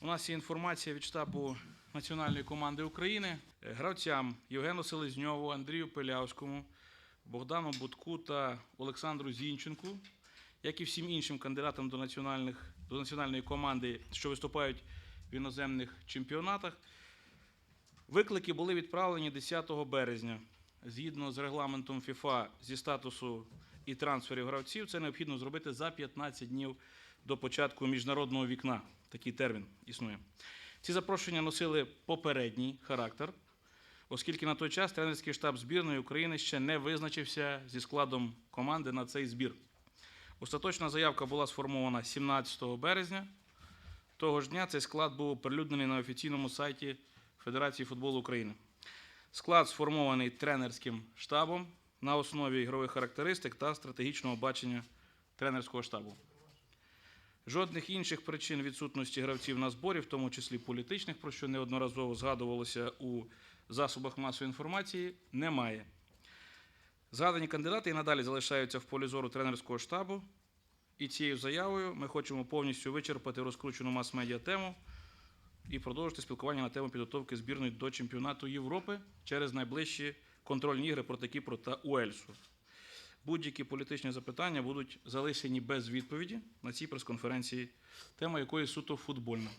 У нас є інформація від штабу національної команди України Е, гравцям Євгену Селезньову, Андрію Пилявському, Богдану Будку та Олександру Зінченку, як і всім іншим кандидатам до, національних, до національної команди, що виступають в іноземних чемпіонатах. Виклики були відправлені 10 березня. Згідно з регламентом ФІФА зі статусу і трансферів гравців, це необхідно зробити за 15 днів до початку міжнародного вікна. Такий термін існує. Ці запрошення носили попередній характер, оскільки на той час тренерський штаб збірної України ще не визначився зі складом команди на цей збір. Остаточна заявка була сформована 17 березня. Того ж дня цей склад був оприлюднений на офіційному сайті Федерації футболу України. Склад сформований тренерським штабом на основі ігрових характеристик та стратегічного бачення тренерського штабу. Жодних інших причин відсутності гравців на зборі, в тому числі політичних, про що неодноразово згадувалося у засобах масової інформації, немає. Згадані кандидати і надалі залишаються в полі зору тренерського штабу. І цією заявою ми хочемо повністю вичерпати розкручену мас-медіа тему і продовжити спілкування на тему підготовки збірної до чемпіонату Європи через найближчі контрольні ігри проти Кіпру та Уельсу. Будь-які політичні запитання будуть залишені без відповіді на цій прес-конференції, тема якої суто футбольна.